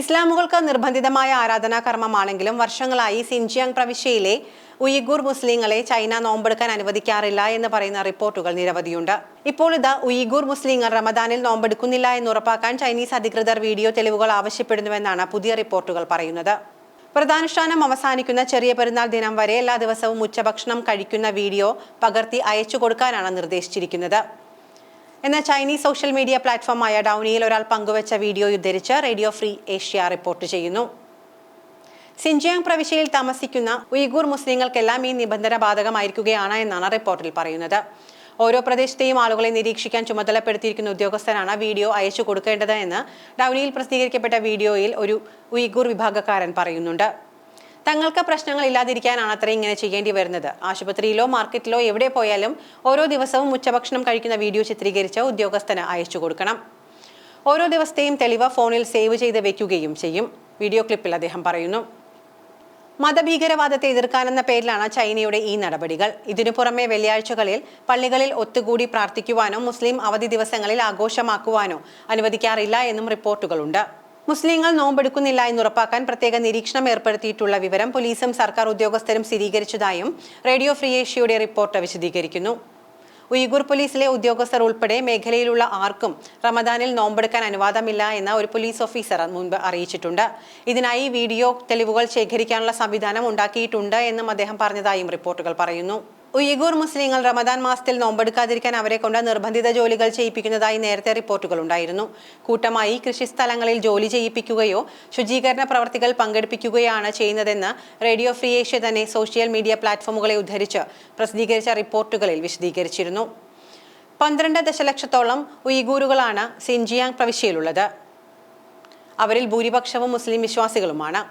ഇസ്ലാമുകൾക്ക് നിർബന്ധിതമായ ആരാധനാ കർമ്മമാണെങ്കിലും വർഷങ്ങളായി സിൻജിയാങ് പ്രവിശ്യയിലെ ഉയിഗൂർ മുസ്ലിങ്ങളെ ചൈന നോമ്പെടുക്കാൻ അനുവദിക്കാറില്ല എന്ന് പറയുന്ന റിപ്പോർട്ടുകൾ നിരവധിയുണ്ട്. ഇപ്പോൾ ഇത് ഉയിഗൂർ മുസ്ലിങ്ങൾ റമദാനിൽ നോമ്പെടുക്കുന്നില്ല എന്ന് ഉറപ്പാക്കാൻ ചൈനീസ് അധികൃതർ വീഡിയോ തെളിവുകൾ ആവശ്യപ്പെടുന്നുവെന്നാണ് പുതിയ റിപ്പോർട്ടുകൾ പറയുന്നത്. പ്രധാനുഷ്ഠാനം അവസാനിക്കുന്ന ചെറിയ പെരുന്നാൾ ദിനം വരെ എല്ലാ ദിവസവും ഉച്ചഭക്ഷണം കഴിക്കുന്ന വീഡിയോ പകർത്തി അയച്ചു കൊടുക്കാനാണ് നിർദ്ദേശിച്ചിരിക്കുന്നത്. എന്നാൽ ചൈനീസ് സോഷ്യൽ മീഡിയ പ്ലാറ്റ്ഫോമായ ഡൗണിയിൽ ഒരാൾ പങ്കുവച്ച വീഡിയോ ഉദ്ധരിച്ച് റേഡിയോ ഫ്രീ ഏഷ്യ റിപ്പോർട്ട് ചെയ്യുന്നു. സിൻജിയാങ് പ്രവിശ്യയിൽ താമസിക്കുന്ന ഉയ്ഗൂർ മുസ്ലിങ്ങൾക്കെല്ലാം ഈ നിബന്ധന ബാധകമായിരിക്കുകയാണ് എന്നാണ് റിപ്പോർട്ടിൽ പറയുന്നത്. ഓരോ പ്രദേശത്തെയും ആളുകളെ നിരീക്ഷിക്കാൻ ചുമതലപ്പെടുത്തിയിരിക്കുന്ന ഉദ്യോഗസ്ഥനാണ് വീഡിയോ അയച്ചു കൊടുക്കേണ്ടത് എന്ന് ഡൗണിയിൽ പ്രസിദ്ധീകരിക്കപ്പെട്ട വീഡിയോയിൽ ഒരു ഉയ്ഗൂർ വിഭാഗക്കാരൻ പറയുന്നുണ്ട്. തങ്ങൾക്ക് പ്രശ്നങ്ങൾ ഇല്ലാതിരിക്കാനാണ് അത്ര ഇങ്ങനെ ചെയ്യേണ്ടി വരുന്നത്. ആശുപത്രിയിലോ മാർക്കറ്റിലോ എവിടെ പോയാലും ഓരോ ദിവസവും ഉച്ചഭക്ഷണം കഴിക്കുന്ന വീഡിയോ ചിത്രീകരിച്ച് ഉദ്യോഗസ്ഥന് അയച്ചു കൊടുക്കണം. ഓരോ ദിവസത്തെയും തെളിവ് ഫോണിൽ സേവ് ചെയ്ത് വെക്കുകയും ചെയ്യും. വീഡിയോ ക്ലിപ്പിൽ അദ്ദേഹം പറയുന്നു. മതഭീകരവാദത്തെ എതിർക്കാനെന്ന പേരിലാണ് ചൈനയുടെ ഈ നടപടികൾ. ഇതിനു പുറമെ വെള്ളിയാഴ്ചകളിൽ പള്ളികളിൽ ഒത്തുകൂടി പ്രാർത്ഥിക്കുവാനോ മുസ്ലിം അവധി ദിവസങ്ങളിൽ ആഘോഷമാക്കുവാനോ അനുവദിക്കാറില്ല എന്നും റിപ്പോർട്ടുകളുണ്ട്. മുസ്ലിങ്ങൾ നോമ്പെടുക്കുന്നില്ല എന്ന് ഉറപ്പാക്കാൻ പ്രത്യേക നിരീക്ഷണം ഏർപ്പെടുത്തിയിട്ടുള്ള വിവരം പോലീസും സർക്കാർ ഉദ്യോഗസ്ഥരും സ്ഥിരീകരിച്ചതായും റേഡിയോ ഫ്രീ ഏഷ്യയുടെ റിപ്പോർട്ട് വിശദീകരിക്കുന്നു. ഉയ്ഗുർ പോലീസിലെ ഉദ്യോഗസ്ഥർ ഉൾപ്പെടെ മേഖലയിലുള്ള ആർക്കും റമദാനിൽ നോമ്പെടുക്കാൻ അനുവാദമില്ല എന്ന് ഒരു പോലീസ് ഓഫീസർ മുൻപ് അറിയിച്ചിട്ടുണ്ട്. ഇതിനായി വീഡിയോ തെളിവുകൾ ശേഖരിക്കാനുള്ള സംവിധാനം ഉണ്ടാക്കിയിട്ടുണ്ട് എന്നും അദ്ദേഹം പറഞ്ഞതായും റിപ്പോർട്ടുകൾ പറയുന്നു. ഉയ്ഗൂർ മുസ്ലിങ്ങൾ റമദാൻ മാസത്തിൽ നോമ്പെടുക്കാതിരിക്കാൻ അവരെ കൊണ്ട് നിർബന്ധിത ജോലികൾ ചെയ്യിപ്പിക്കുന്നതായി നേരത്തെ റിപ്പോർട്ടുകൾ ഉണ്ടായിരുന്നു. കൂട്ടമായി കൃഷിസ്ഥലങ്ങളിൽ ജോലി ചെയ്യിപ്പിക്കുകയോ ശുചീകരണ പ്രവർത്തികൾ പങ്കെടുപ്പിക്കുകയാണ് ചെയ്യുന്നതെന്ന് റേഡിയോ ഫ്രീ ഏഷ്യ തന്നെ സോഷ്യൽ മീഡിയ പ്ലാറ്റ്ഫോമുകളെ ഉദ്ധരിച്ച് പ്രസിദ്ധീകരിച്ച റിപ്പോർട്ടുകളിൽ വിശദീകരിച്ചിരുന്നു. പന്ത്രണ്ട് ദശലക്ഷത്തോളം ഉയ്ഗൂറുകളാണ് സിൻജിയാങ് പ്രവിശ്യയിലുള്ളത്. അവരിൽ ഭൂരിപക്ഷവും മുസ്ലിം വിശ്വാസികളുമാണ്.